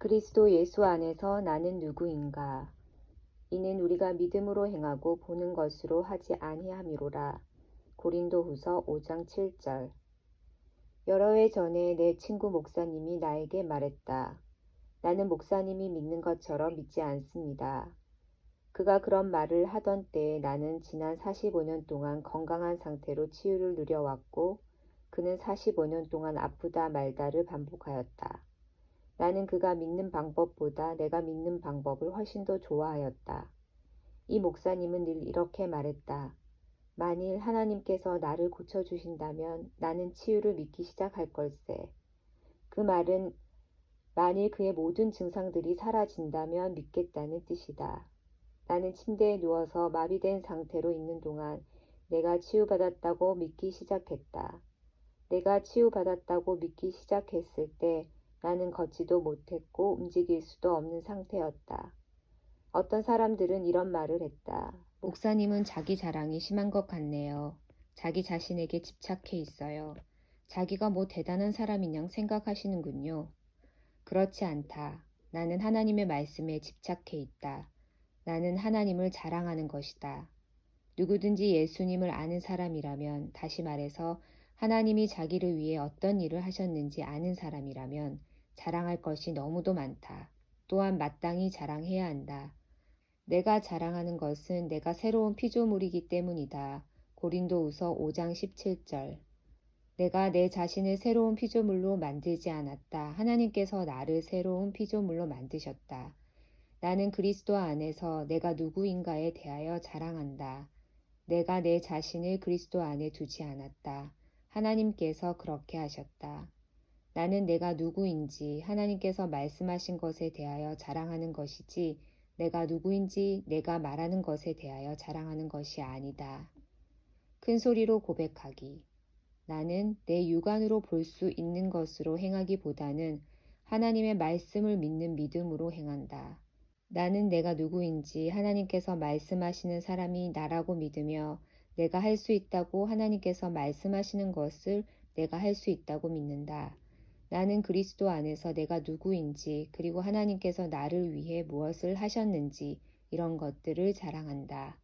그리스도 예수 안에서 나는 누구인가? 이는 우리가 믿음으로 행하고 보는 것으로 하지 아니함이로라. 고린도후서 5장 7절. 여러 해 전에 내 친구 목사님이 나에게 말했다. 나는 목사님이 믿는 것처럼 믿지 않습니다. 그가 그런 말을 하던 때에 나는 지난 45년 동안 건강한 상태로 치유를 누려왔고 그는 45년 동안 아프다 말다를 반복하였다. 나는 그가 믿는 방법보다 내가 믿는 방법을 훨씬 더 좋아하였다. 이 목사님은 늘 이렇게 말했다. 만일 하나님께서 나를 고쳐주신다면 나는 치유를 믿기 시작할 걸세. 그 말은 만일 그의 모든 증상들이 사라진다면 믿겠다는 뜻이다. 나는 침대에 누워서 마비된 상태로 있는 동안 내가 치유받았다고 믿기 시작했다. 내가 치유받았다고 믿기 시작했을 때 나는 걷지도 못했고 움직일 수도 없는 상태였다. 어떤 사람들은 이런 말을 했다. 목사님은 자기 자랑이 심한 것 같네요. 자기 자신에게 집착해 있어요. 자기가 뭐 대단한 사람인 양 생각하시는군요. 그렇지 않다. 나는 하나님의 말씀에 집착해 있다. 나는 하나님을 자랑하는 것이다. 누구든지 예수님을 아는 사람이라면, 다시 말해서 하나님이 자기를 위해 어떤 일을 하셨는지 아는 사람이라면 자랑할 것이 너무도 많다. 또한 마땅히 자랑해야 한다. 내가 자랑하는 것은 내가 새로운 피조물이기 때문이다. 고린도후서 5장 17절. 내가 내 자신을 새로운 피조물로 만들지 않았다. 하나님께서 나를 새로운 피조물로 만드셨다. 나는 그리스도 안에서 내가 누구인가에 대하여 자랑한다. 내가 내 자신을 그리스도 안에 두지 않았다. 하나님께서 그렇게 하셨다. 나는 내가 누구인지 하나님께서 말씀하신 것에 대하여 자랑하는 것이지 내가 누구인지 내가 말하는 것에 대하여 자랑하는 것이 아니다. 큰 소리로 고백하기. 나는 내 육안으로 볼 수 있는 것으로 행하기보다는 하나님의 말씀을 믿는 믿음으로 행한다. 나는 내가 누구인지 하나님께서 말씀하시는 사람이 나라고 믿으며 내가 할 수 있다고 하나님께서 말씀하시는 것을 내가 할 수 있다고 믿는다. 나는 그리스도 안에서 내가 누구인지 그리고 하나님께서 나를 위해 무엇을 하셨는지 이런 것들을 자랑한다.